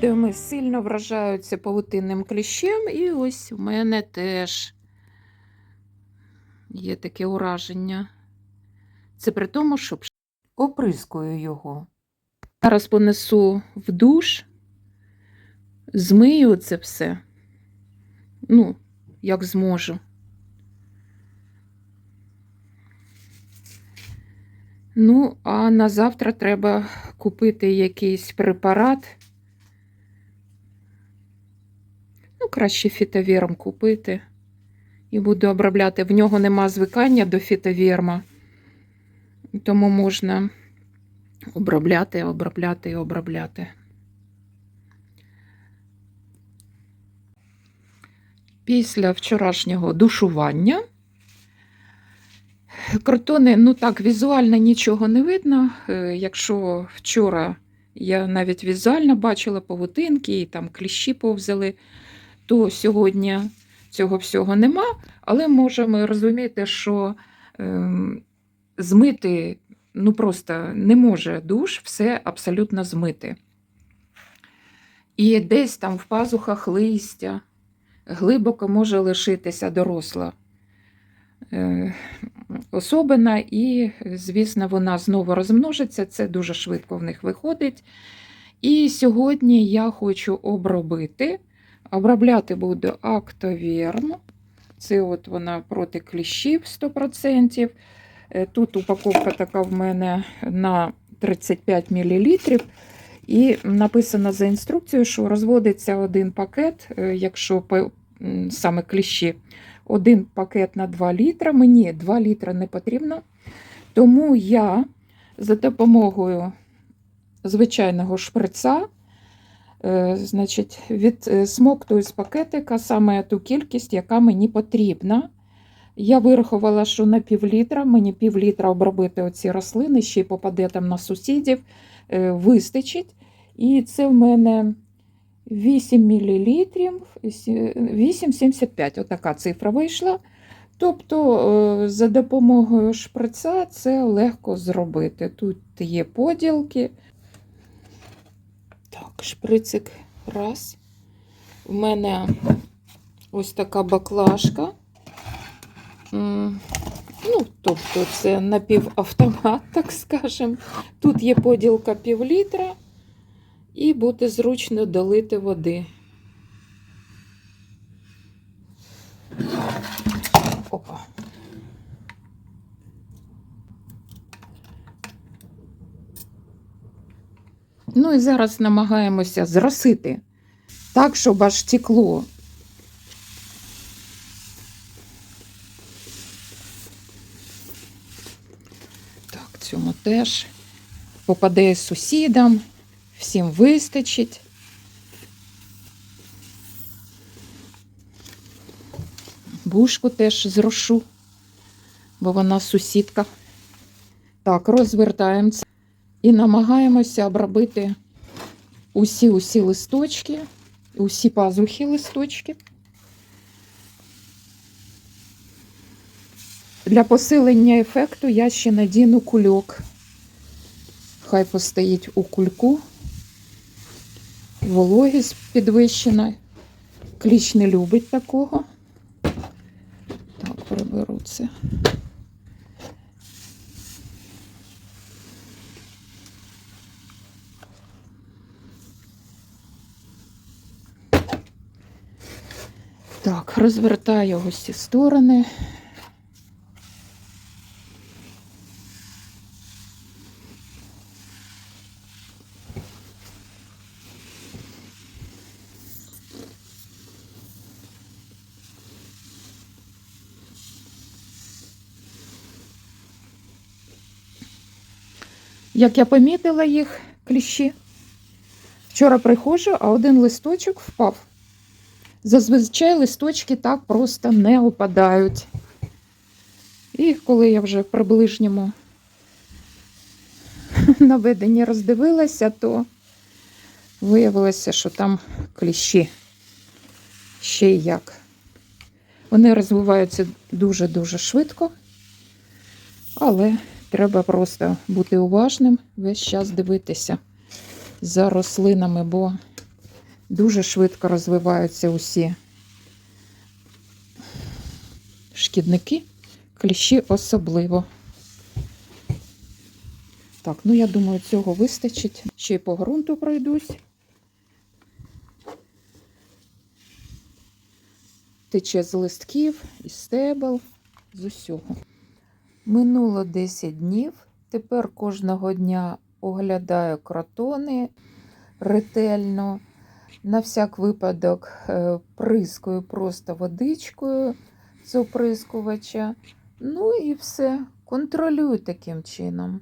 Відео сильно вражаються павутинним кліщем, і ось у мене теж є таке ураження. Це при тому, що оприскую його. Зараз понесу в душ, змию це все. Ну, як зможу. Ну, а на завтра треба купити якийсь препарат. Ну, краще фітовірм купити. І буду обробляти. В нього нема звикання до фітовірма. Тому можна обробляти, обробляти і обробляти. Після вчорашнього душування Картони, ну так, візуально нічого не видно. Е, Якщо вчора я навіть візуально бачила павутинки і там кліщі повзали, то сьогодні цього всього нема. Але можемо розуміти, що ем, змити ну просто не може душ все абсолютно змити. І десь там в пазухах листя глибоко може лишитися доросла е, особина, і, звісно, вона знову розмножиться. Це дуже швидко в них виходить. І сьогодні я хочу обробити. Обробляти буду актовірм. Це от вона проти кліщів 100%. Е, Тут упаковка така в мене на 35 мл. І написано за інструкцією, що розводиться один пакет, е, якщо саме кліщі, один пакет на 2 літра. Мені 2 літра не потрібно. Тому я за допомогою звичайного шприца значить, відсмоктую з пакетика саме ту кількість, яка мені потрібна. Я вирахувала, що на пів літра, мені пів літра обробити оці рослини, ще й попаде там на сусідів, е, вистачить. І це в мене 8 мл, 8,75, отака цифра вийшла. Тобто, е, за допомогою шприца це легко зробити. Тут є поділки. Так, шприцик раз. У мене ось така баклажка. Ну, тобто, це напівавтомат, так скажемо. Тут є поділка пів літра, і буде зручно долити води. Опа. Ну і зараз намагаємося зросити так, щоб аж текло. Так, цьому теж попаде сусідам, всім вистачить. Бушку теж зрошу, бо вона сусідка. Так, розвертаємо це і намагаємося обробити усі-усі листочки, усі пазухи листочки. Для посилення ефекту я ще надіну кульок. Хай постоїть у кульку. Вологість підвищена. Кліч не любить такого. Так, приберу це. Так, розвертаю його всі сторони. Як я помітила їх кліщі, вчора приходжу, а один листочок впав. Зазвичай листочки так просто не опадають. І коли я вже при ближньому наведенні роздивилася, то виявилося, що там кліщі ще як. Вони розвиваються дуже-дуже швидко, але треба просто бути уважним, весь час дивитися за рослинами, бо Дуже швидко розвиваються усі шкідники, кліщі особливо. Так, ну я думаю, цього вистачить. Ще й по ґрунту пройдусь. Тече з листків, із стебел, з усього. Минуло 10 днів. Тепер кожного дня оглядаю кротони ретельно. На всяк випадок прискою прискую просто водичкою з оприскувача. Ну і все. Контролюю таким чином.